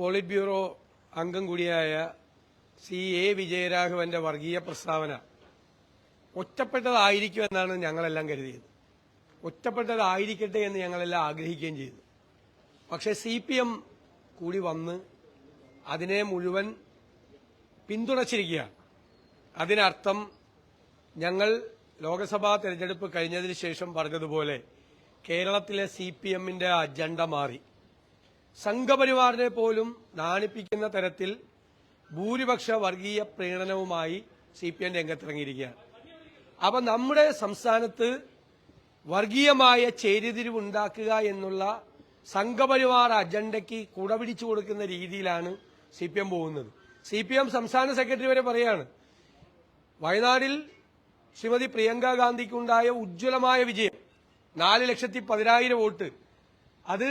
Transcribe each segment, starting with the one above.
Polit bureau അംഗം കൂടിയായ C A വിജയരാഘവന്റെ വർഗീയ പ്രസ്താവന ഒറ്റപ്പെട്ടതായിരിക്കുമെന്നാണ് ഞങ്ങളെല്ലാം കരുതിയത്. ഒറ്റപ്പെട്ടതായിരിക്കട്ടെ എന്ന് ഞങ്ങളെല്ലാം ആഗ്രഹിക്കുകയും ചെയ്തു. പക്ഷേ സി പി എം കൂടി വന്ന് അതിനെ മുഴുവൻ പിന്തുണച്ചിരിക്കുകയാണ്. അതിനർത്ഥം ഞങ്ങൾ ലോക്സഭാ തെരഞ്ഞെടുപ്പ് കഴിഞ്ഞതിന് ശേഷം പറഞ്ഞതുപോലെ കേരളത്തിലെ സി പി എമ്മിന്റെ അജണ്ട മാറി. സംഘപരിവാറിനെ പോലും നാണിപ്പിക്കുന്ന തരത്തിൽ ഭൂരിപക്ഷ വർഗീയ പ്രീണനവുമായി സി പി എം രംഗത്തിറങ്ങിയിരിക്കുകയാണ്. അപ്പൊ നമ്മുടെ സംസ്ഥാനത്ത് വർഗീയമായ ചേരിതിരിവുണ്ടാക്കുക എന്നുള്ള സംഘപരിവാർ അജണ്ടയ്ക്ക് കുടപിടിച്ചു കൊടുക്കുന്ന രീതിയിലാണ് സി പി എം പോകുന്നത്. സി പി എം സംസ്ഥാന സെക്രട്ടറി വരെ പറയാണ് വയനാടിൽ ശ്രീമതി പ്രിയങ്ക ഗാന്ധിക്കുണ്ടായ ഉജ്ജ്വലമായ വിജയം നാല് ലക്ഷത്തി പതിനായിരം വോട്ട്. അത്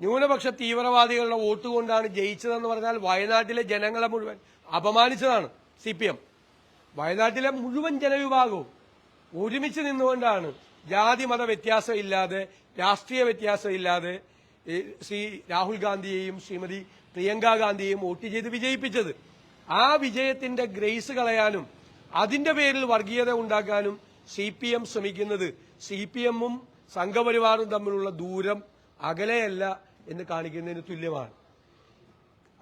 ന്യൂനപക്ഷ തീവ്രവാദികളുടെ വോട്ട് കൊണ്ടാണ് ജയിച്ചതെന്ന് പറഞ്ഞാൽ വയനാട്ടിലെ ജനങ്ങളെ മുഴുവൻ അപമാനിച്ചതാണ് സി പി എം വയനാട്ടിലെ മുഴുവൻ ജനവിഭാഗവും ഒരുമിച്ച് നിന്നുകൊണ്ടാണ് ജാതി മത വ്യത്യാസമില്ലാതെ രാഷ്ട്രീയ വ്യത്യാസമില്ലാതെ ശ്രീ രാഹുൽ ഗാന്ധിയെയും ശ്രീമതി പ്രിയങ്ക ഗാന്ധിയെയും വോട്ട് ചെയ്ത് വിജയിപ്പിച്ചത്. ആ വിജയത്തിന്റെ ഗ്രേസ് കളയാനും അതിന്റെ പേരിൽ വർഗീയത ഉണ്ടാക്കാനും സി പി എം ശ്രമിക്കുന്നത്. സി പി എമ്മും സംഘപരിവാറും തമ്മിലുള്ള ദൂരം അകലെയല്ല എന്ന് കാണിക്കുന്നതിന് തുല്യമാണ്.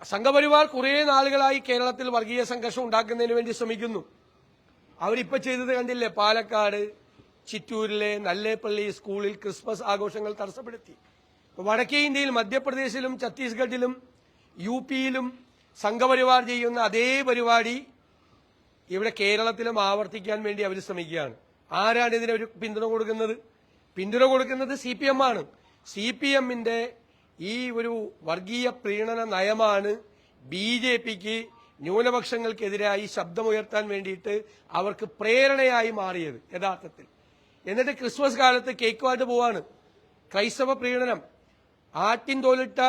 സംഘപരിവാർ കുറേ നാളുകളായി കേരളത്തിൽ വർഗീയ സംഘർഷം ഉണ്ടാക്കുന്നതിന് വേണ്ടി ശ്രമിക്കുന്നു. അവരിപ്പോ ചെയ്തത് കണ്ടില്ലേ? പാലക്കാട് ചിറ്റൂരിലെ നല്ലേപ്പള്ളി സ്കൂളിൽ ക്രിസ്മസ് ആഘോഷങ്ങൾ തടസ്സപ്പെടുത്തി. വടക്കേ ഇന്ത്യയിൽ മധ്യപ്രദേശിലും ഛത്തീസ്ഗഡിലും യു പിയിലും സംഘപരിവാർ ചെയ്യുന്ന അതേ പരിപാടി ഇവിടെ കേരളത്തിലും ആവർത്തിക്കാൻ വേണ്ടി അവർ ശ്രമിക്കുകയാണ്. ആരാണ് ഇതിന് ഒരു പിന്തുണ കൊടുക്കുന്നത്? പിന്തുണ കൊടുക്കുന്നത് സി ആണ്. സി പി എമ്മിന്റെ ഈ ഒരു വർഗീയ പ്രീണന നയമാണ് ബി ജെ പിക്ക് ന്യൂനപക്ഷങ്ങൾക്കെതിരായി ശബ്ദമുയർത്താൻ വേണ്ടിയിട്ട് അവർക്ക് പ്രേരണയായി മാറിയത് യഥാർത്ഥത്തിൽ. എന്നിട്ട് ക്രിസ്മസ് കാലത്ത് കേക്ക് വാട്ട് പോവാണ്. ക്രൈസ്തവ പ്രീണനം. ആട്ടിൻ തോലിട്ട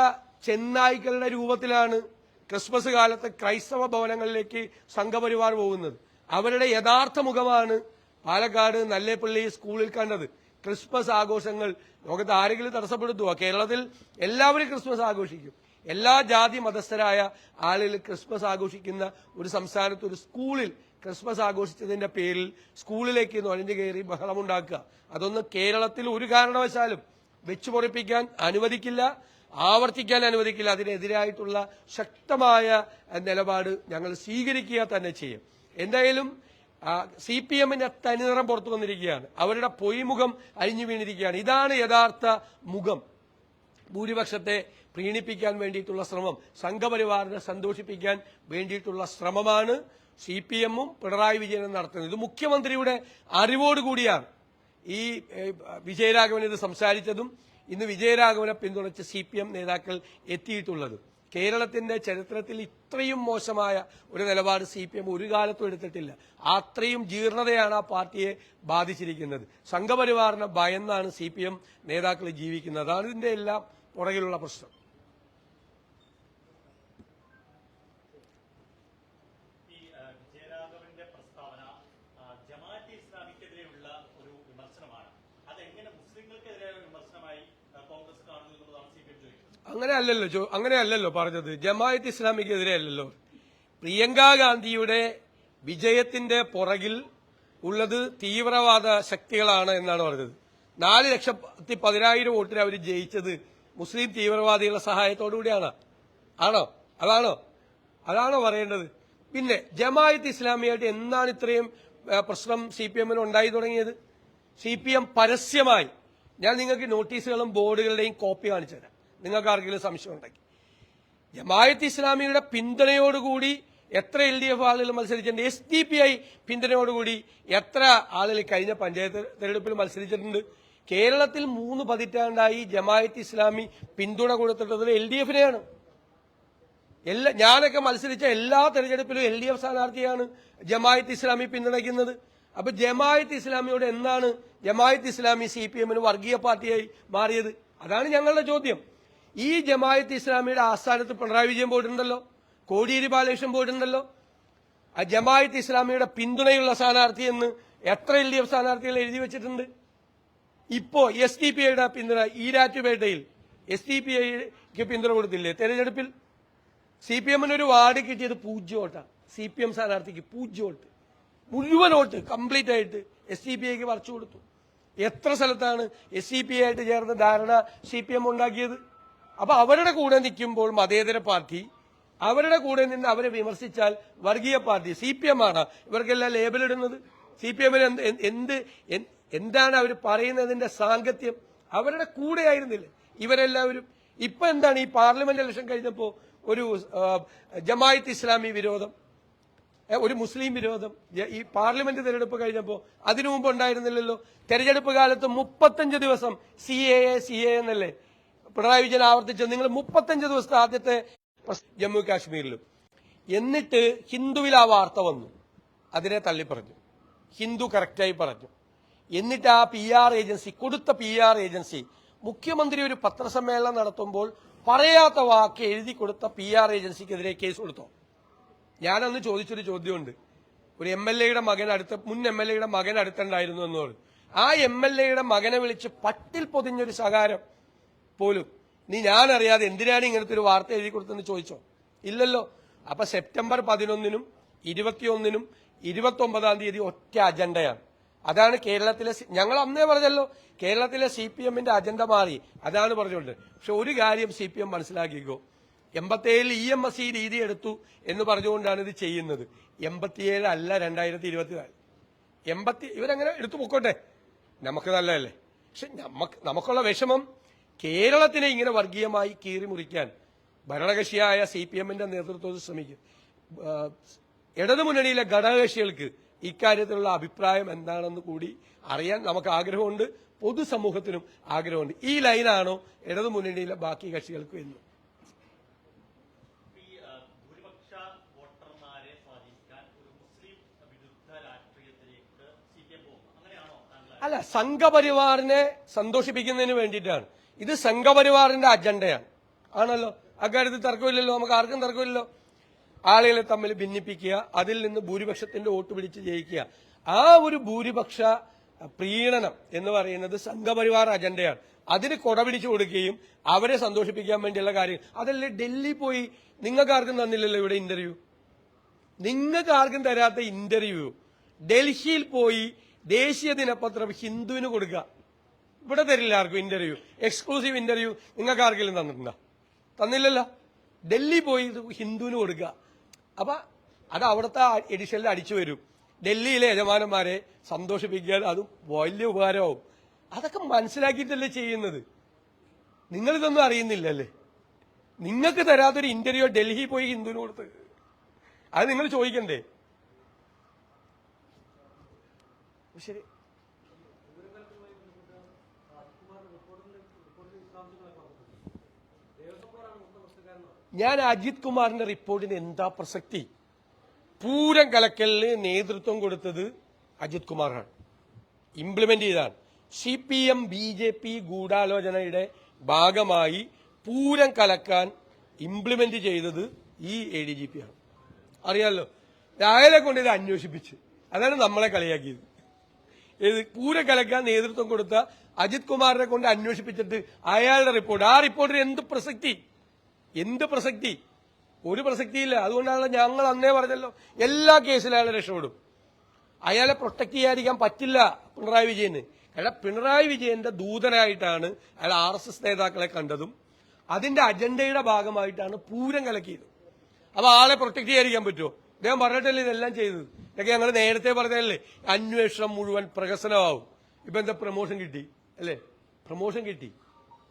ചെന്നായ്ക്കളുടെ രൂപത്തിലാണ് ക്രിസ്മസ് കാലത്ത് ക്രൈസ്തവ ഭവനങ്ങളിലേക്ക് സംഘപരിവാർ പോകുന്നത്. അവരുടെ യഥാർത്ഥ മുഖമാണ് പാലക്കാട് നല്ലേപ്പള്ളി സ്കൂളിൽ കണ്ടത്. ക്രിസ്മസ് ആഘോഷങ്ങൾ ലോകത്ത് ആരെങ്കിലും തടസ്സപ്പെടുത്തുക കേരളത്തിൽ എല്ലാവരും ക്രിസ്മസ് ആഘോഷിക്കും. എല്ലാ ജാതി മതസ്ഥരായ ആളുകൾ ക്രിസ്മസ് ആഘോഷിക്കുന്ന ഒരു സംസ്ഥാനത്ത് ഒരു സ്കൂളിൽ ക്രിസ്മസ് ആഘോഷിച്ചതിന്റെ പേരിൽ സ്കൂളിലേക്ക് നുഴഞ്ഞു കയറി ബഹളമുണ്ടാക്കുക അതൊന്നും കേരളത്തിൽ ഒരു കാരണവശാലും വെച്ചു പൊറിപ്പിക്കാൻ അനുവദിക്കില്ല ആവർത്തിക്കാൻ അനുവദിക്കില്ല. അതിനെതിരായിട്ടുള്ള ശക്തമായ നിലപാട് ഞങ്ങൾ സ്വീകരിക്കുക തന്നെ ചെയ്യും. എന്തായാലും സി പി എമ്മിന്റെ തനിനിറം പുറത്തു വന്നിരിക്കുകയാണ്. അവരുടെ പൊയ്മുഖം അഴിഞ്ഞു വീണിരിക്കുകയാണ്. ഇതാണ് യഥാർത്ഥ മുഖം. ഭൂരിപക്ഷത്തെ പ്രീണിപ്പിക്കാൻ വേണ്ടിയിട്ടുള്ള ശ്രമം സംഘപരിവാറിനെ സന്തോഷിപ്പിക്കാൻ വേണ്ടിയിട്ടുള്ള ശ്രമമാണ് സി പി എമ്മും പിണറായി വിജയനും നടത്തുന്നത്. ഇത് മുഖ്യമന്ത്രിയുടെ അറിവോടുകൂടിയാണ് ഈ വിജയരാഘവൻ ഇത് സംസാരിച്ചതും ഇന്ന് വിജയരാഘവനെ പിന്തുണച്ച് സി പി എം നേതാക്കൾ എത്തിയിട്ടുള്ളത്. കേരളത്തിന്റെ ചരിത്രത്തിൽ ഇത്രയും മോശമായ ഒരു നിലപാട് സി പി എം ഒരു കാലത്തും എടുത്തിട്ടില്ല. അത്രയും ജീർണതയാണ് ആ പാർട്ടിയെ ബാധിച്ചിരിക്കുന്നത്. സംഘപരിവാറിനെ ഭയന്നാണ് സി പി എം നേതാക്കൾ ജീവിക്കുന്നത്. അതാണ് ഇതിന്റെ എല്ലാം പുറകിലുള്ള പ്രശ്നം ഈ ആ, വിജയരാഘവന്റെ പ്രസ്താവന ആ, ജമാഅത്തെ ഇസ്ലാമിക്കെതിരെയുള്ള ഒരു വിമർശനമാണ് അതെങ്ങനെ മുസ്ലിങ്ങൾക്കെതിരെയുള്ള വിമർശനമായി ആ, കോൺഗ്രസ് കാണുന്നു എന്നുള്ളതാണ് സി പി എം ചോദിക്കുന്നത് അങ്ങനെ അല്ലല്ലോ ചോ- അങ്ങനെ അല്ലല്ലോ പറഞ്ഞത്. ജമായത്ത് ഇസ്ലാമിക്കെതിരെ അല്ലല്ലോ. പ്രിയങ്ക ഗാന്ധിയുടെ വിജയത്തിന്റെ പുറകിൽ ഉള്ളത് തീവ്രവാദ ശക്തികളാണ് എന്നാണ് പറഞ്ഞത്. നാല് ലക്ഷത്തി പതിനായിരം വോട്ടിന് അവർ ജയിച്ചത് മുസ്ലിം തീവ്രവാദികളുടെ സഹായത്തോടു കൂടിയാണ്. ആണോ? അതാണോ? അതാണോ പറയേണ്ടത്? പിന്നെ ജമായത്ത് ഇസ്ലാമിയായിട്ട് എന്നാണ് ഇത്രയും പ്രശ്നം സി പി എമ്മിന് ഉണ്ടായി തുടങ്ങിയത്? സി പി എം പരസ്യമായി. ഞാൻ നിങ്ങൾക്ക് നോട്ടീസുകളും ബോർഡുകളുടെയും കോപ്പി കാണിച്ചു തരാം. നിങ്ങൾക്ക് ആർക്കെങ്കിലും സംശയം ഉണ്ടെങ്കിൽ ജമായത്ത് ഇസ്ലാമിയുടെ പിന്തുണയോടുകൂടി എത്ര എൽ ഡി എഫ് ആളുകൾ മത്സരിച്ചിട്ടുണ്ട് എസ് ഡി പി ഐ പിന്തുണയോടുകൂടി എത്ര ആളുകൾ കഴിഞ്ഞ പഞ്ചായത്ത് തെരഞ്ഞെടുപ്പിൽ മത്സരിച്ചിട്ടുണ്ട്. കേരളത്തിൽ മൂന്ന് പതിറ്റാണ്ടായി ജമായത്ത് ഇസ്ലാമി പിന്തുണ കൊടുത്തിട്ടുള്ളത് എൽ ഡി എഫിനെയാണ്. എല്ലാ ഞാനൊക്കെ മത്സരിച്ച എല്ലാ തെരഞ്ഞെടുപ്പിലും എൽ ഡി എഫ് സ്ഥാനാർത്ഥിയാണ് ജമായത്ത് ഇസ്ലാമി പിന്തുണയ്ക്കുന്നത്. അപ്പൊ ജമായത്ത് ഇസ്ലാമിയോട് എന്നാണ് ജമായത്ത് ഇസ്ലാമി സി പി എമ്മിന് വർഗീയ പാർട്ടിയായി മാറിയത്? അതാണ് ഞങ്ങളുടെ ചോദ്യം. ഈ ജമായത്ത് ഇസ്ലാമിയുടെ ആസ്ഥാനത്ത് പിണറായി വിജയൻ പോയിട്ടുണ്ടല്ലോ കോടിയേരി ബാലകൃഷ്ണൻ പോയിട്ടുണ്ടല്ലോ. ആ ജമായത്ത് ഇസ്ലാമിയുടെ പിന്തുണയുള്ള സ്ഥാനാർത്ഥി എന്ന് എത്ര എൽ ഡി എഫ് സ്ഥാനാർത്ഥികൾ എഴുതി വെച്ചിട്ടുണ്ട്. ഇപ്പോ എസ് ഡി പി ഐയുടെ പിന്തുണ ഈരാറ്റുപേട്ടയിൽ എസ് ഡി പി ഐക്ക് പിന്തുണ കൊടുത്തില്ലേ? തെരഞ്ഞെടുപ്പിൽ സി പി എമ്മിന് ഒരു വാർഡ് കിട്ടിയത് പൂജ്യം വോട്ടാണ് സി പി എം സ്ഥാനാർത്ഥിക്ക് പൂജ്യം വോട്ട്. മുഴുവൻ വോട്ട് കംപ്ലീറ്റ് ആയിട്ട് എസ് ഡി പി ഐക്ക് വറച്ചു കൊടുത്തു. എത്ര സ്ഥലത്താണ് എസ് സി പി ഐ ആയിട്ട് ചേർന്ന് ധാരണ സി പി എം ഉണ്ടാക്കിയത്? അപ്പൊ അവരുടെ കൂടെ നിൽക്കുമ്പോൾ മതേതര പാർട്ടി അവരുടെ കൂടെ നിന്ന് അവരെ വിമർശിച്ചാൽ വർഗീയ പാർട്ടി സി പി എം ആണ്. ഇവർക്കെല്ലാം ലേബൽ ഇടുന്നത്. സി പി എമ്മിന് എന്ത് എന്ത് എന്ത് എന്താണ് അവർ പറയുന്നതിന്റെ സാങ്കത്യം? അവരുടെ കൂടെ ആയിരുന്നില്ല? ഇവരെല്ലാവരും. ഇപ്പൊ എന്താണ് ഈ പാർലമെന്റ് ഇലക്ഷൻ കഴിഞ്ഞപ്പോ ഒരു ജമായത്ത് ഇസ്ലാമി വിരോധം ഒരു മുസ്ലിം വിരോധം ഈ പാർലമെന്റ് തെരഞ്ഞെടുപ്പ് കഴിഞ്ഞപ്പോൾ അതിനു മുമ്പ് ഉണ്ടായിരുന്നില്ലല്ലോ. തെരഞ്ഞെടുപ്പ് കാലത്ത് മുപ്പത്തഞ്ച് ദിവസം C A A C A എന്നല്ലേ? പിണറായി വിജയൻ ആവർത്തിച്ചത് നിങ്ങൾ മുപ്പത്തഞ്ച് ദിവസത്തെ ആദ്യത്തെ ജമ്മു കാശ്മീരിലും. എന്നിട്ട് ഹിന്ദുവിൽ ആ വാർത്ത വന്നു. അതിനെ തള്ളി പറഞ്ഞു ഹിന്ദു കറക്റ്റായി പറഞ്ഞു. എന്നിട്ട് ആ പി ആർ ഏജൻസി കൊടുത്ത പി ആർ ഏജൻസി മുഖ്യമന്ത്രി ഒരു പത്രസമ്മേളനം നടത്തുമ്പോൾ പറയാത്ത വാക്ക് എഴുതി കൊടുത്ത പി ആർ ഏജൻസിക്കെതിരെ കേസ് കൊടുത്തോ? ഞാനന്ന് ചോദിച്ചൊരു ചോദ്യമുണ്ട്. ഒരു എം എൽ എയുടെ മകൻ അടുത്ത് മുൻ എം എൽ എയുടെ മകൻ അടുത്തുണ്ടായിരുന്നു എന്ന് പറഞ്ഞു. ആ എം എൽ എയുടെ മകനെ വിളിച്ച് പട്ടിൽ പൊതിഞ്ഞൊരു സകാരം പോലും. നീ ഞാൻ അറിയാതെ എന്തിനാണ് ഇങ്ങനത്തെ ഒരു വാർത്ത എഴുതി കൊടുത്തെന്ന് ചോദിച്ചോ? ഇല്ലല്ലോ. അപ്പൊ സെപ്റ്റംബർ പതിനൊന്നിനും ഇരുപത്തിയൊന്നിനും ഇരുപത്തി ഒമ്പതാം തീയതി ഒറ്റ അജണ്ടയാണ്. അതാണ് കേരളത്തിലെ ഞങ്ങൾ അന്നേ പറഞ്ഞല്ലോ കേരളത്തിലെ സി പി എമ്മിന്റെ അജണ്ട മാറി. അതാണ് പറഞ്ഞുകൊണ്ട് പക്ഷെ ഒരു കാര്യം സി പി എം മനസ്സിലാക്കിക്കോ. എൺപത്തിയേഴിൽ ഇ എം എസ് ഈ രീതി എടുത്തു എന്ന് പറഞ്ഞുകൊണ്ടാണ് ഇത് ചെയ്യുന്നത്. എൺപത്തിയേഴ് അല്ല രണ്ടായിരത്തി ഇരുപത്തിനാല് എൺപത്തി ഇവരങ്ങനെ എടുത്തു പൊക്കോട്ടെ. നമുക്ക് നല്ലതല്ലേ? പക്ഷെ നമുക്ക് നമുക്കുള്ള വിഷമം കേരളത്തിനെ ഇങ്ങനെ വർഗീയമായി കീറി മുറിക്കാൻ ഭരണകക്ഷിയായ സി പി എമ്മിന്റെ നേതൃത്വത്തിൽ ശ്രമിക്കും. ഇടതുമുന്നണിയിലെ ഘടകകക്ഷികൾക്ക് ഇക്കാര്യത്തിലുള്ള അഭിപ്രായം എന്താണെന്ന് കൂടി അറിയാൻ നമുക്ക് ആഗ്രഹമുണ്ട്. പൊതുസമൂഹത്തിനും ആഗ്രഹമുണ്ട്. ഈ ലൈനാണോ ഇടതുമുന്നണിയിലെ ബാക്കി കക്ഷികൾക്കും എന്ന്? അല്ല സംഘപരിവാറിനെ സന്തോഷിപ്പിക്കുന്നതിന് വേണ്ടിയിട്ടാണ്. ഇത് സംഘപരിവാറിന്റെ അജണ്ടയാണ്. ആണല്ലോ? അക്കാര്യത്തിൽ തർക്കമില്ലല്ലോ? നമുക്ക് ആർക്കും തർക്കമില്ലല്ലോ? ആളുകളെ തമ്മിൽ ഭിന്നിപ്പിക്കുക അതിൽ നിന്ന് ഭൂരിപക്ഷത്തിന്റെ വോട്ട് പിടിച്ച് ജയിക്കുക. ആ ഒരു ഭൂരിപക്ഷ പ്രീണനം എന്ന് പറയുന്നത് സംഘപരിവാർ അജണ്ടയാണ്. അതിന് കൊടപിടിച്ചു കൊടുക്കുകയും അവരെ സന്തോഷിപ്പിക്കാൻ വേണ്ടിയുള്ള കാര്യം. അതല്ലേ ഡൽഹി പോയി നിങ്ങൾക്ക് ആർക്കും തന്നില്ലല്ലോ ഇവിടെ ഇന്റർവ്യൂ നിങ്ങൾക്ക് ആർക്കും തരാത്ത ഇന്റർവ്യൂ ഡൽഹിയിൽ പോയി ദേശീയ ദിനപത്രം ഹിന്ദുവിന് കൊടുക്കുക. ഇവിടെ തരില്ല ആർക്കും ഇന്റർവ്യൂ എക്സ്ക്ലൂസീവ് ഇന്റർവ്യൂ നിങ്ങൾക്ക് ആർക്കെങ്കിലും തന്നിട്ടുണ്ടോ? തന്നില്ലല്ലോ. ഡൽഹി പോയി ഹിന്ദുവിന് കൊടുക്കുക. അപ്പൊ അത് അവിടുത്തെ എഡിഷനിൽ അടിച്ചു വരും. ഡൽഹിയിലെ യജമാനന്മാരെ സന്തോഷിപ്പിക്കാൻ അത് വലിയ ഉപകാരമാവും. അതൊക്കെ മനസ്സിലാക്കിയിട്ടല്ലേ ചെയ്യുന്നത്? നിങ്ങളിതൊന്നും അറിയുന്നില്ലല്ലേ? നിങ്ങൾക്ക് തരാത്തൊരു ഇന്റർവ്യൂ ഡൽഹി പോയി ഹിന്ദുവിന് കൊടുത്ത്. അത് നിങ്ങൾ ചോദിക്കണ്ടേ? ശരി. ഞാൻ അജിത് കുമാറിന്റെ റിപ്പോർട്ടിന് എന്താ പ്രസക്തി? പൂരം കലക്കലിന് നേതൃത്വം കൊടുത്തത് അജിത് കുമാറാണ്. ഇംപ്ലിമെന്റ് ചെയ്താണ്. C P M B J P ഗൂഢാലോചനയുടെ ഭാഗമായി പൂരം കലക്കാൻ ഇംപ്ലിമെന്റ് ചെയ്തത് ഈ എ ഡി ജി പി ആണ്. അറിയാമല്ലോ രാവിലെ കൊണ്ട് ഇത് അന്വേഷിപ്പിച്ച്. അതാണ് നമ്മളെ കളിയാക്കിയത്. പൂരം കലക്കാൻ നേതൃത്വം കൊടുത്ത അജിത് കുമാറിനെ കൊണ്ട് അന്വേഷിപ്പിച്ചിട്ട് അയാളുടെ റിപ്പോർട്ട്. ആ റിപ്പോർട്ടിന് എന്ത് പ്രസക്തി? എന്ത് പ്രസക്തി? ഒരു പ്രസക്തിയില്ല. അതുകൊണ്ടാണ് ഞങ്ങൾ അന്നേ പറഞ്ഞല്ലോ എല്ലാ കേസിലും അയാളെ രക്ഷപ്പെടും. അയാളെ പ്രൊട്ടക്ട് ചെയ്യാതിരിക്കാൻ പറ്റില്ല പിണറായി വിജയന്. കാരണം പിണറായി വിജയന്റെ ദൂതനായിട്ടാണ് അയാൾ ആർ എസ് എസ് നേതാക്കളെ കണ്ടതും. അതിന്റെ അജണ്ടയുടെ ഭാഗമായിട്ടാണ് പൂരം കലക്കിയത്. അപ്പൊ ആളെ പ്രൊട്ടക്ട് ചെയ്യാതിരിക്കാൻ പറ്റുമോ? അദ്ദേഹം പറഞ്ഞിട്ടല്ലേ ഇതെല്ലാം ചെയ്തത്? ഇതൊക്കെ ഞങ്ങൾ നേരത്തെ പറഞ്ഞതല്ലേ അന്വേഷണം മുഴുവൻ പ്രഹസനമാവും. ഇപ്പൊ എന്താ പ്രൊമോഷൻ കിട്ടി? അല്ലേ? പ്രമോഷൻ കിട്ടി.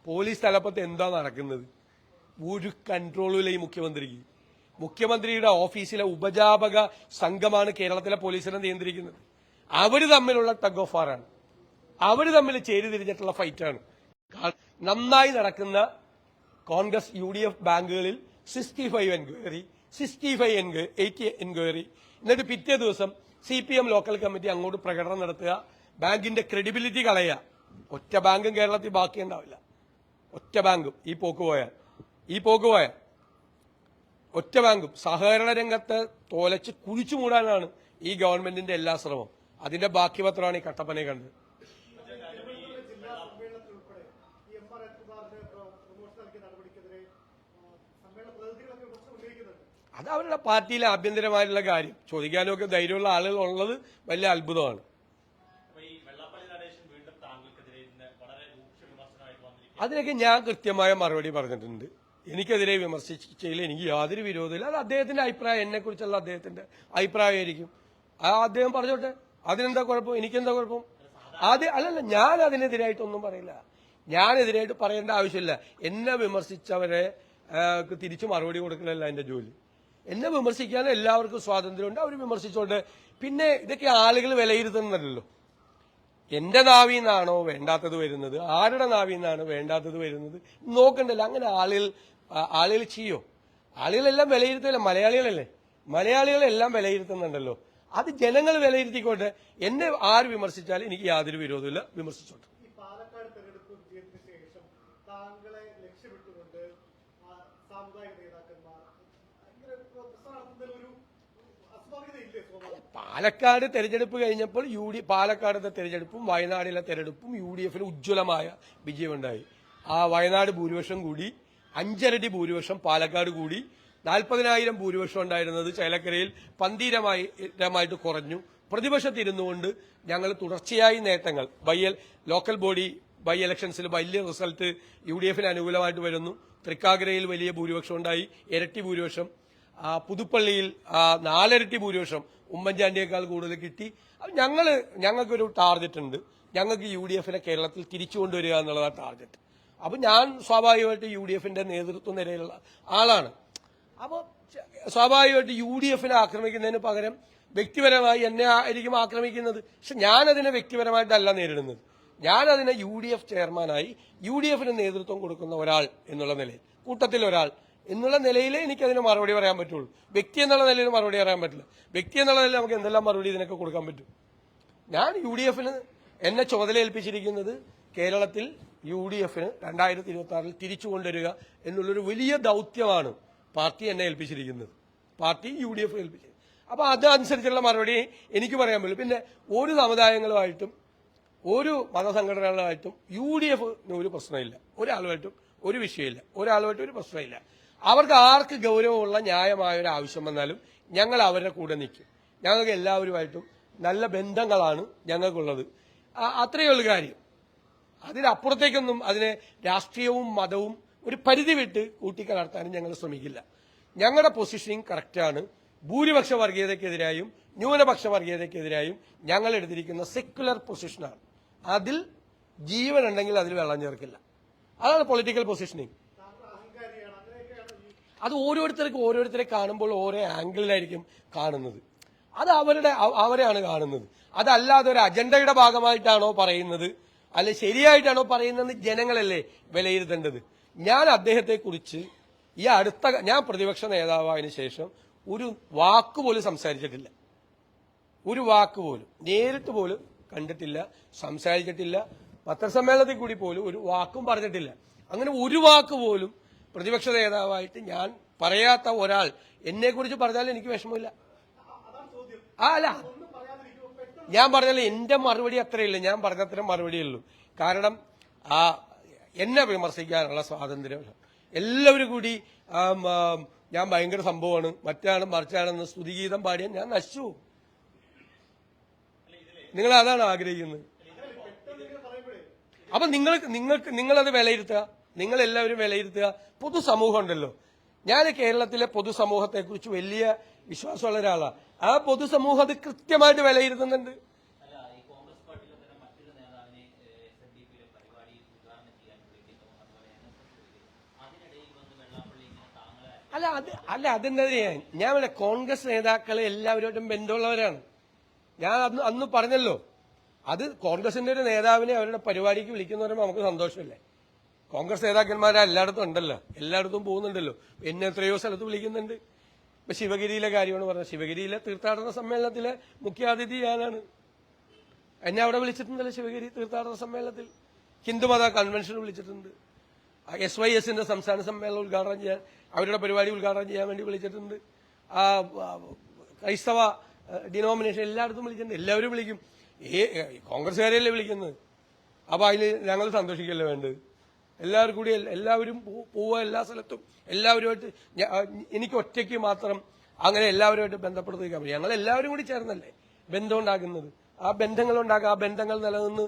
പോലീസ് തലപ്പത്ത് എന്താ നടക്കുന്നത്? ഒരു കൺട്രോളുമില്ല ഈ മുഖ്യമന്ത്രിക്ക്. മുഖ്യമന്ത്രിയുടെ ഓഫീസിലെ ഉപജാപക സംഘമാണ് കേരളത്തിലെ പോലീസിനെ നിയന്ത്രിക്കുന്നത്. അവർ തമ്മിലുള്ള ടഗ് ഓഫ് ആറാണ് അവർ തമ്മിൽ ചേരി തിരിഞ്ഞിട്ടുള്ള ഫൈറ്റാണ് നന്നായി നടക്കുന്ന കോൺഗ്രസ് യു ഡി എഫ് ബാങ്കുകളിൽ sixty five enquiry sixty five eighty enquiry. എന്നിട്ട് പിറ്റേ ദിവസം C P M local committee അങ്ങോട്ട് പ്രകടനം നടത്തുക. ബാങ്കിന്റെ ക്രെഡിബിലിറ്റി കളയുക. ഒറ്റ ബാങ്കും കേരളത്തിൽ ബാക്കിയുണ്ടാവില്ല. ഒറ്റ ബാങ്കും. ഈ പോക്ക് പോയാൽ. ഈ പോക്ക് പോയാൽ ഒറ്റ ബാങ്കും. സഹകരണ രംഗത്ത് തോലച്ച് കുഴിച്ചു മൂടാനാണ് ഈ ഗവൺമെന്റിന്റെ എല്ലാ ശ്രമം അതിന്റെ ബാക്കി പത്രമാണ് ഈ കട്ടപ്പനെ കണ്ടത്. അത് അവരുടെ പാർട്ടിയിലെ ആഭ്യന്തരമായിട്ടുള്ള കാര്യം. ചോദിക്കാനൊക്കെ ധൈര്യമുള്ള ആളുകൾ ഉള്ളത് വലിയ അത്ഭുതമാണ്. അതിനൊക്കെ ഞാൻ കൃത്യമായ മറുപടി പറഞ്ഞിട്ടുണ്ട്. എനിക്കെതിരെ വിമർശിച്ചില്ല എനിക്ക് യാതൊരു വിരോധമില്ല അത് അദ്ദേഹത്തിന്റെ അഭിപ്രായം എന്നെ കുറിച്ചുള്ള അദ്ദേഹത്തിന്റെ അഭിപ്രായമായിരിക്കും. ആ അദ്ദേഹം പറഞ്ഞോട്ടെ അതിനെന്താ കുഴപ്പം? എനിക്കെന്താ കുഴപ്പം? അത് അല്ലല്ല ഞാൻ അതിനെതിരായിട്ടൊന്നും പറയില്ല. ഞാൻ എതിരായിട്ട് പറയേണ്ട ആവശ്യമില്ല. എന്നെ വിമർശിച്ചവരെ തിരിച്ചു മറുപടി കൊടുക്കലല്ല എന്റെ ജോലി. എന്നെ വിമർശിക്കാൻ എല്ലാവർക്കും സ്വാതന്ത്ര്യമുണ്ട്. അവർ വിമർശിച്ചോട്ടെ പിന്നെ ഇതൊക്കെ ആളുകൾ വിലയിരുത്തുന്നല്ലോ എന്റെ നാവിൽ നിന്നാണോ വേണ്ടാത്തത് വരുന്നത്? ആരുടെ നാവിൽ നിന്നാണ് വേണ്ടാത്തത് വരുന്നത്? നോക്കണ്ടല്ലോ അങ്ങനെ ആളിൽ ആളുകൾ ചെയ്യോ? ആളുകളെല്ലാം വിലയിരുത്തല്ല മലയാളികളല്ലേ? മലയാളികളെല്ലാം വിലയിരുത്തുന്നുണ്ടല്ലോ. അത് ജനങ്ങൾ വിലയിരുത്തിക്കോട്ടെ. എന്നെ ആര് വിമർശിച്ചാലും എനിക്ക് യാതൊരു വിരോധമില്ല വിമർശിച്ചോട്ടെ ഈ പാലക്കാട് തെരഞ്ഞെടുപ്പ് വിജയത്തിന് ശേഷം താങ്കളെ ലക്ഷ്യമിട്ടുകൊണ്ട് ആ സാമുദായിക നേതാക്കന്മാർ ഇങ്ങനെ പ്രശ്നം നടത്തുന്നതിൽ ഒരു അസ്വാഭാവികതയില്ലേ സ്വാഭാവികം പാലക്കാട് തെരഞ്ഞെടുപ്പ് കഴിഞ്ഞപ്പോൾ യു ഡി പാലക്കാടത്തെ തെരഞ്ഞെടുപ്പും വയനാടിലെ തെരഞ്ഞെടുപ്പും യു ഡി എഫിന് ഉജ്ജ്വലമായ വിജയമുണ്ടായി. ആ വയനാട് ഭൂരിപക്ഷം കൂടി അഞ്ചരടി ഭൂരിപക്ഷം പാലക്കാട് കൂടി നാൽപ്പതിനായിരം ഭൂരിപക്ഷം ഉണ്ടായിരുന്നത് ചേലക്കരയിൽ പന്തീരമായിട്ട് കുറഞ്ഞു. പ്രതിപക്ഷത്തിരുന്നുകൊണ്ട് ഞങ്ങൾ തുടർച്ചയായി നേട്ടങ്ങൾ ബൈ ലോക്കൽ ബോഡി ബൈ ഇലക്ഷൻസിൽ വലിയ റിസൾട്ട് യു ഡി എഫിന് അനുകൂലമായിട്ട് വരുന്നു. തൃക്കാക്കരയിൽ വലിയ ഭൂരിപക്ഷം ഉണ്ടായി. ഇരട്ടി ഭൂരിപക്ഷം പുതുപ്പള്ളിയിൽ നാലരട്ടി ഭൂരിപക്ഷം ഉമ്മൻചാണ്ടിയേക്കാൾ കൂടുതൽ കിട്ടി. അത് ഞങ്ങൾ ഞങ്ങൾക്കൊരു ടാർഗറ്റ് ഉണ്ട്. ഞങ്ങൾക്ക് യു ഡി എഫിനെ കേരളത്തിൽ തിരിച്ചു കൊണ്ടുവരിക എന്നുള്ളതാണ് ടാർഗറ്റ് അപ്പൊ ഞാൻ സ്വാഭാവികമായിട്ട് യു ഡി എഫിന്റെ നേതൃത്വ നിരയിലുള്ള ആളാണ്. അപ്പോൾ സ്വാഭാവികമായിട്ട് യു ഡി എഫിനെ ആക്രമിക്കുന്നതിന് പകരം വ്യക്തിപരമായി എന്നെ ആയിരിക്കും ആക്രമിക്കുന്നത്. പക്ഷെ ഞാനതിനെ വ്യക്തിപരമായിട്ടല്ല നേരിടുന്നത്. ഞാനതിനെ യു ഡി എഫ് ചെയർമാനായി യു ഡി എഫിന് നേതൃത്വം കൊടുക്കുന്ന ഒരാൾ എന്നുള്ള നിലയിൽ കൂട്ടത്തിൽ ഒരാൾ എന്നുള്ള നിലയിലേ എനിക്കതിന് മറുപടി പറയാൻ പറ്റുള്ളൂ. വ്യക്തി എന്നുള്ള നിലയിൽ മറുപടി പറയാൻ പറ്റില്ല. വ്യക്തി എന്നുള്ള നിലയിൽ നമുക്ക് എന്തെല്ലാം മറുപടി ഇതിനൊക്കെ കൊടുക്കാൻ പറ്റും? ഞാൻ യു ഡി എഫിന് എന്നെ ചുമതല ഏൽപ്പിച്ചിരിക്കുന്നത് കേരളത്തിൽ യു ഡി എഫിന് രണ്ടായിരത്തി ഇരുപത്തി ആറിൽ തിരിച്ചു കൊണ്ടുവരിക എന്നുള്ളൊരു വലിയ ദൗത്യമാണ് പാർട്ടി എന്നെ ഏൽപ്പിച്ചിരിക്കുന്നത്. പാർട്ടി യു ഡി എഫ് ഏൽപ്പിച്ചത് അപ്പൊ അതനുസരിച്ചുള്ള മറുപടി എനിക്ക് പറയാൻ പറ്റും. പിന്നെ ഒരു സമുദായങ്ങളുമായിട്ടും ഒരു മതസംഘടനകളുമായിട്ടും യു ഡി എഫിന് ഒരു പ്രശ്നമില്ല. ഒരാളുമായിട്ടും ഒരു വിഷയമില്ല. ഒരാളുമായിട്ടും ഒരു പ്രശ്നമില്ല. അവർക്ക് ആർക്ക് ഗൗരവമുള്ള ന്യായമായ ഒരു ആവശ്യം വന്നാലും ഞങ്ങൾ അവരുടെ കൂടെ നിൽക്കും. ഞങ്ങൾക്ക് എല്ലാവരുമായിട്ടും നല്ല ബന്ധങ്ങളാണ് ഞങ്ങൾക്കുള്ളത്. അത്രയേ ഉള്ളൂ കാര്യം. അതിനപ്പുറത്തേക്കൊന്നും അതിനെ രാഷ്ട്രീയവും മതവും ഒരു പരിധി വിട്ട് കൂട്ടിക്കലർത്താനും ഞങ്ങൾ ശ്രമിക്കില്ല. ഞങ്ങളുടെ പൊസിഷനിങ് കറക്റ്റാണ് ഭൂരിപക്ഷ വർഗീയതയ്ക്കെതിരായും ന്യൂനപക്ഷ വർഗീയതയ്ക്കെതിരായും ഞങ്ങൾ എടുത്തിരിക്കുന്ന സെക്യുലർ പൊസിഷനാണ് അതിൽ ജീവനുണ്ടെങ്കിൽ അതിൽ വെള്ളം ചേർക്കില്ല. അതാണ് പൊളിറ്റിക്കൽ പൊസിഷനിങ് അത് ഓരോരുത്തർക്കും ഓരോരുത്തരെ കാണുമ്പോൾ ഓരോ ആംഗിളിലായിരിക്കും കാണുന്നത്. അത് അവരുടെ അവരെയാണ് കാണുന്നത്. അതല്ലാതെ ഒരു അജണ്ടയുടെ ഭാഗമായിട്ടാണോ പറയുന്നത്? അല്ലെ ശരിയായിട്ടാണോ പറയുന്നത് ജനങ്ങളല്ലേ വിലയിരുത്തേണ്ടത്? ഞാൻ അദ്ദേഹത്തെ കുറിച്ച് ഈ അടുത്ത ഞാൻ പ്രതിപക്ഷ നേതാവായതിനു ശേഷം ഒരു വാക്ക് പോലും സംസാരിച്ചിട്ടില്ല. ഒരു വാക്ക് പോലും നേരിട്ട് പോലും കണ്ടിട്ടില്ല സംസാരിച്ചിട്ടില്ല. പത്രസമ്മേളനത്തിൽ കൂടി പോലും ഒരു വാക്കും പറഞ്ഞിട്ടില്ല. അങ്ങനെ ഒരു വാക്ക് പോലും പ്രതിപക്ഷ നേതാവായിട്ട് ഞാൻ പറയാത്ത ഒരാൾ എന്നെ കുറിച്ച് പറഞ്ഞാൽ എനിക്ക് വിഷമമില്ല. ആ അല്ല. ഞാൻ പറഞ്ഞാൽ എന്റെ മറുപടി അത്രയില്ല. ഞാൻ പറഞ്ഞത്ര മറുപടി ഉള്ളൂ. കാരണം ആ എന്നെ വിമർശിക്കാനുള്ള സ്വാതന്ത്ര്യമില്ല എല്ലാവരും കൂടി ഞാൻ ഭയങ്കര സംഭവമാണ്. മറ്റാണ് മറിച്ചാണെന്ന് സ്തുതിഗീതം പാടിയാൽ ഞാൻ നശിച്ചു. നിങ്ങൾ അതാണ് ആഗ്രഹിക്കുന്നത്. അപ്പൊ നിങ്ങൾ നിങ്ങൾക്ക് നിങ്ങളത് വിലയിരുത്തുക. നിങ്ങൾ എല്ലാവരും വിലയിരുത്തുക. പൊതുസമൂഹം ഉണ്ടല്ലോ. ഞാൻ കേരളത്തിലെ പൊതുസമൂഹത്തെക്കുറിച്ച് വലിയ വിശ്വാസമുള്ള ഒരാളാണ് ആ പൊതുസമൂഹം അത് കൃത്യമായിട്ട് വിലയിരുത്തുന്നുണ്ട്. അല്ല അത് അല്ല അതെന്താ ഞാൻ ഞാൻ ഇവിടെ കോൺഗ്രസ് നേതാക്കളെ എല്ലാവരോടും ബന്ധമുള്ളവരാണ്. ഞാൻ അന്ന് അന്ന് പറഞ്ഞല്ലോ. അത് കോൺഗ്രസിന്റെ ഒരു നേതാവിനെ അവരുടെ പരിപാടിക്ക് വിളിക്കുന്നവരും നമുക്ക് സന്തോഷമില്ലേ? കോൺഗ്രസ് നേതാക്കന്മാരെ എല്ലായിടത്തും ഉണ്ടല്ലോ. എല്ലായിടത്തും പോകുന്നുണ്ടല്ലോ. എന്നെ എത്രയോ സ്ഥലത്ത് വിളിക്കുന്നുണ്ട്. ഇപ്പൊ ശിവഗിരിയിലെ കാര്യമാണ് പറഞ്ഞത്. ശിവഗിരിയിലെ തീർത്ഥാടന സമ്മേളനത്തിലെ മുഖ്യാതിഥി ഞാനാണ് എന്നെ അവിടെ വിളിച്ചിട്ടുണ്ടല്ലോ ശിവഗിരി തീർത്ഥാടന സമ്മേളനത്തിൽ. ഹിന്ദുമത കൺവെൻഷൻ വിളിച്ചിട്ടുണ്ട്. എസ് വൈ എസിന്റെ സംസ്ഥാന സമ്മേളനം ഉദ്ഘാടനം ചെയ്യാൻ അവരുടെ പരിപാടി ഉദ്ഘാടനം ചെയ്യാൻ വേണ്ടി വിളിച്ചിട്ടുണ്ട്. ആ, ക്രൈസ്തവ ഡിനോമിനേഷൻ എല്ലായിടത്തും വിളിച്ചിട്ടുണ്ട്. എല്ലാവരും വിളിക്കും. ഏ കോൺഗ്രസ്സുകാരെയല്ലേ വിളിക്കുന്നത്? അപ്പൊ അതിൽ ഞങ്ങൾ സന്തോഷിക്കല്ലേ വേണ്ടത്? എല്ലാവരും കൂടി എല്ലാവരും പോവുക എല്ലാ സ്ഥലത്തും. എല്ലാവരുമായിട്ട് എനിക്ക് ഒറ്റയ്ക്ക് മാത്രം അങ്ങനെ എല്ലാവരുമായിട്ട് ബന്ധപ്പെടുത്തിക്കാൻ പറ്റും ഞങ്ങൾ എല്ലാവരും കൂടി ചേർന്നല്ലേ ബന്ധം ആ ബന്ധങ്ങൾ ഉണ്ടാക്കുക ആ ബന്ധങ്ങൾ നിലനിന്ന്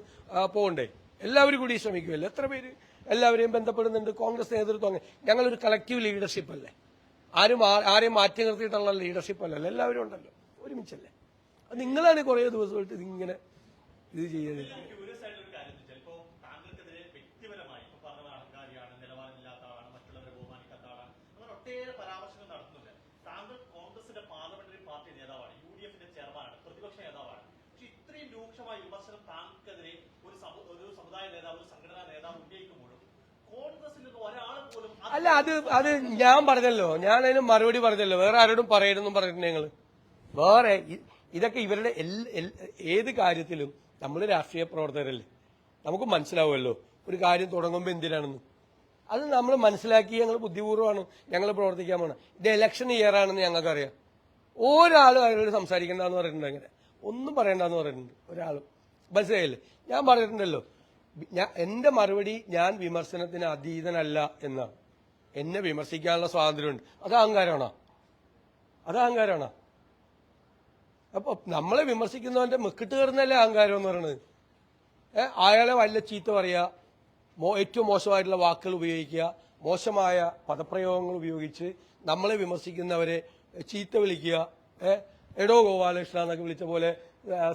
പോകണ്ടേ. എല്ലാവരും കൂടി ശ്രമിക്കുമല്ലോ എത്ര പേര് എല്ലാവരെയും ബന്ധപ്പെടുന്നുണ്ട്? കോൺഗ്രസ് നേതൃത്വം അങ്ങനെ. ഞങ്ങളൊരു കളക്റ്റീവ് ലീഡർഷിപ്പ് അല്ലേ? ആരും ആരെയും മാറ്റി നിർത്തിയിട്ടുള്ള ലീഡർഷിപ്പ് അല്ലല്ലോ എല്ലാവരും ഉണ്ടല്ലോ. ഒരുമിച്ചല്ലേ? നിങ്ങളാണ് കുറേ ദിവസമായിട്ട് ഇതിങ്ങനെ ഇത് ചെയ്യുന്നത് ക്യൂരിയസ് ആയിട്ടുള്ള ഒരു കാര്യം എന്ന് വെച്ചാൽ ഇപ്പോ താങ്കൾക്കെതിരെ വ്യക്തിപരമായി ഇപ്പൊ പറഞ്ഞ അഹങ്കാരിയാണ് നിലവാരമില്ലാത്ത ആളാണ് മറ്റുള്ളവരെ ബഹുമാനിക്കാത്ത ആളാണ് അങ്ങനെ ഒട്ടേറെ പരാമർശങ്ങൾ നടത്തുന്നുണ്ട് താങ്കൾ കോൺഗ്രസിന്റെ പാർലമെന്ററി പാർട്ടി നേതാവാണ് യു ഡി എഫിന്റെ ചെയർമാനാണ് പ്രതിപക്ഷ നേതാവാണ് പക്ഷെ ഇത്രയും രൂക്ഷമായ വിമർശനം താങ്കൾക്കെതിരെ ഒരു സമു- ഒരു സമുദായ നേതാവ് ഒരു സംഘടനാ നേതാവ് ഉന്നയിക്കുമ്പോഴും കോൺഗ്രസിൽ നിന്ന് ഒരാൾ പോലും അത് അല്ല അത് അത് ഞാൻ പറഞ്ഞല്ലോ. ഞാൻ അതിന് മറുപടി പറഞ്ഞല്ലോ. വേറെ ആരോടും പറയരുതെന്നും പറഞ്ഞിട്ടുണ്ട് ഞങ്ങൾ വേറെ ഇതൊക്കെ ഇവരുടെ ഏത് കാര്യത്തിലും നമ്മൾ രാഷ്ട്രീയ പ്രവർത്തകരല്ലേ? നമുക്ക് മനസ്സിലാവുമല്ലോ. ഒരു കാര്യം തുടങ്ങുമ്പോൾ എന്തിനാണെന്ന്. അത് നമ്മൾ മനസ്സിലാക്കി ഞങ്ങൾ ബുദ്ധിപൂർവമാണ് ഞങ്ങൾ പ്രവർത്തിക്കാൻ പോണത്. ഇത് ഇലക്ഷൻ ഇയർ ആണെന്ന് ഞങ്ങൾക്കറിയാം. ഒരാളും അയാളോട് സംസാരിക്കണ്ടെന്ന് പറഞ്ഞിട്ടുണ്ട് അങ്ങനെ. ഒന്നും പറയണ്ടെന്ന് പറഞ്ഞിട്ടുണ്ട് ഒരാളും. മനസ്സിലായില്ലേ? ഞാൻ പറഞ്ഞിട്ടുണ്ടല്ലോ. ഞാൻ എന്റെ മറുപടി ഞാൻ വിമർശനത്തിന് അതീതനല്ല എന്നാണ്. എന്നെ വിമർശിക്കാനുള്ള സ്വാതന്ത്ര്യമുണ്ട്. അത് അഹങ്കാരമാണോ? അത് അഹങ്കാരമാണോ? അപ്പൊ നമ്മളെ വിമർശിക്കുന്നവന്റെ മെക്കിട്ട് കയറുന്നല്ലേ അഹങ്കാരം എന്ന് പറയുന്നത് അയാളെ വല്ല ചീത്ത പറയുക ഏറ്റവും മോശമായിട്ടുള്ള വാക്കുകൾ ഉപയോഗിക്കുക മോശമായ പദപ്രയോഗങ്ങൾ ഉപയോഗിച്ച് നമ്മളെ വിമർശിക്കുന്നവരെ ചീത്ത വിളിക്കുക എടോ ഗോപാലകൃഷ്ണ എന്നൊക്കെ വിളിച്ച പോലെ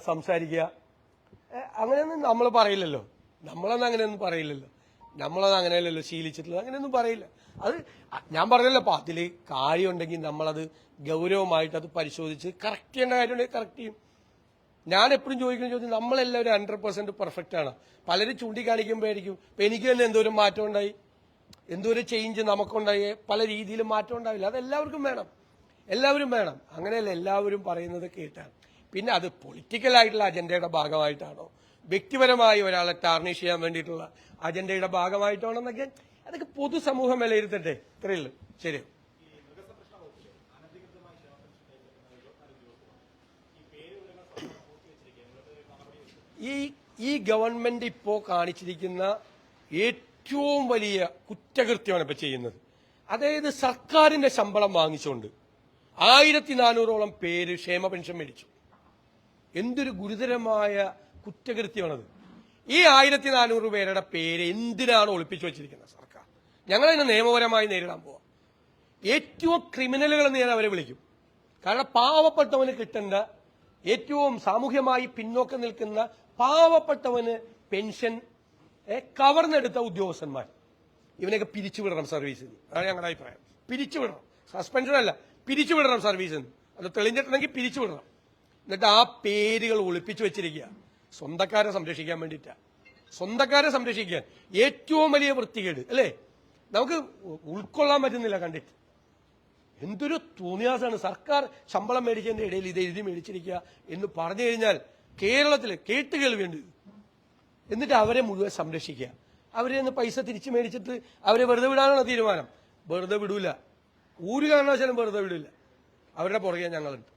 സംസാരിക്കുക. അങ്ങനെയൊന്നും നമ്മൾ പറയില്ലല്ലോ. നമ്മളൊന്നും അങ്ങനെയൊന്നും പറയില്ലല്ലോ. നമ്മളത് അങ്ങനെയല്ലല്ലോ ശീലിച്ചിട്ടുള്ളത്. അങ്ങനെയൊന്നും പറയില്ല. അത് ഞാൻ പറഞ്ഞല്ലോ അപ്പൊ അതിൽ കാര്യമുണ്ടെങ്കിൽ നമ്മളത് ഗൗരവമായിട്ട് അത് പരിശോധിച്ച് കറക്റ്റ് ചെയ്യേണ്ട കാര്യമുണ്ടെങ്കിൽ കറക്റ്റ് ചെയ്യും. ഞാൻ എപ്പോഴും ചോദിക്കുന്ന ചോദ്യം നമ്മളെല്ലാവരും ഹൺഡ്രഡ് പെർസെന്റ് പെർഫെക്റ്റ് ആണ്. പലരും ചൂണ്ടിക്കാണിക്കുമ്പോഴായിരിക്കും. ഇപ്പൊ എനിക്ക് തന്നെ എന്തോരം മാറ്റം ഉണ്ടായി. എന്തോരം ചേഞ്ച് നമുക്കുണ്ടായി. പല രീതിയിലും മാറ്റം ഉണ്ടാവില്ല. അത് എല്ലാവർക്കും വേണം. എല്ലാവരും വേണം. അങ്ങനെയല്ല എല്ലാവരും പറയുന്നത് കേട്ടാണ് പിന്നെ അത് പൊളിറ്റിക്കൽ ആയിട്ടുള്ള അജണ്ടയുടെ ഭാഗമായിട്ടാണോ? വ്യക്തിപരമായി ഒരാളെ ടാർണിഷ് ചെയ്യാൻ വേണ്ടിയിട്ടുള്ള അജണ്ടയുടെ ഭാഗമായിട്ടാണോ എന്നൊക്കെ അതൊക്കെ പൊതുസമൂഹം വിലയിരുത്തട്ടെ ഇത്രയുള്ള ശരി. ഈ ഈ ഗവൺമെന്റ് ഇപ്പോ കാണിച്ചിരിക്കുന്ന ഏറ്റവും വലിയ കുറ്റകൃത്യമാണ് ഇപ്പൊ ചെയ്യുന്നത്. അതായത് സർക്കാരിന്റെ ശമ്പളം വാങ്ങിച്ചുകൊണ്ട് ആയിരത്തി നാനൂറോളം പേര് ക്ഷേമ പെൻഷൻ മേടിച്ചു. എന്തൊരു ഗുരുതരമായ കുറ്റകൃത്യമാണത്. ഈ ആയിരത്തി നാനൂറ് പേരുടെ പേര് എന്തിനാണ് ഒളിപ്പിച്ചു വെച്ചിരിക്കുന്നത്? ഞങ്ങൾ അതിനെ നിയമപരമായി നേരിടാൻ പോവാം. ഏറ്റവും ക്രിമിനലുകൾ നേരെ അവരെ വിളിക്കും. കാരണം പാവപ്പെട്ടവന് കിട്ടേണ്ട ഏറ്റവും സാമൂഹ്യമായി പിന്നോക്കം നിൽക്കുന്ന പാവപ്പെട്ടവന് പെൻഷൻ കവർന്നെടുത്ത ഉദ്യോഗസ്ഥന്മാർ. ഇവനെയൊക്കെ പിരിച്ചുവിടണം സർവീസിൽ അതാണ് ഞങ്ങളുടെ അഭിപ്രായം. പിരിച്ചുവിടണം. സസ്പെൻഷൻ അല്ല പിരിച്ചുവിടണം സർവീസിൽ നിന്ന്. അത് തെളിഞ്ഞിട്ടുണ്ടെങ്കിൽ പിരിച്ചുവിടണം. എന്നിട്ട് ആ പേരുകൾ ഒളിപ്പിച്ചു വെച്ചിരിക്കുക. സ്വന്തക്കാരെ സംരക്ഷിക്കാൻ വേണ്ടിയിട്ടാണ് സ്വന്തക്കാരെ സംരക്ഷിക്കാൻ ഏറ്റവും വലിയ വൃത്തികേട് അല്ലേ? നമുക്ക് ഉൾക്കൊള്ളാൻ പറ്റുന്നില്ല കണ്ടിട്ട്. എന്തൊരു തോന്നിയാസാണ്. സർക്കാർ ശമ്പളം മേടിച്ചതിന്റെ ഇടയിൽ ഇത് എഴുതി മേടിച്ചിരിക്കുക എന്ന് പറഞ്ഞു കഴിഞ്ഞാൽ കേരളത്തിൽ കേട്ടുകേൾവിയുണ്ട് ഇത്. എന്നിട്ട് അവരെ മുഴുവൻ സംരക്ഷിക്കുക. അവരെ നിന്ന് പൈസ തിരിച്ചു മേടിച്ചിട്ട് അവരെ വെറുതെ വിടാനാണ് തീരുമാനം? വെറുതെ വിടൂല. ഒരു കാരണവശാലും വെറുതെ വിടില്ല അവരുടെ പുറകെ ഞങ്ങളുണ്ട്.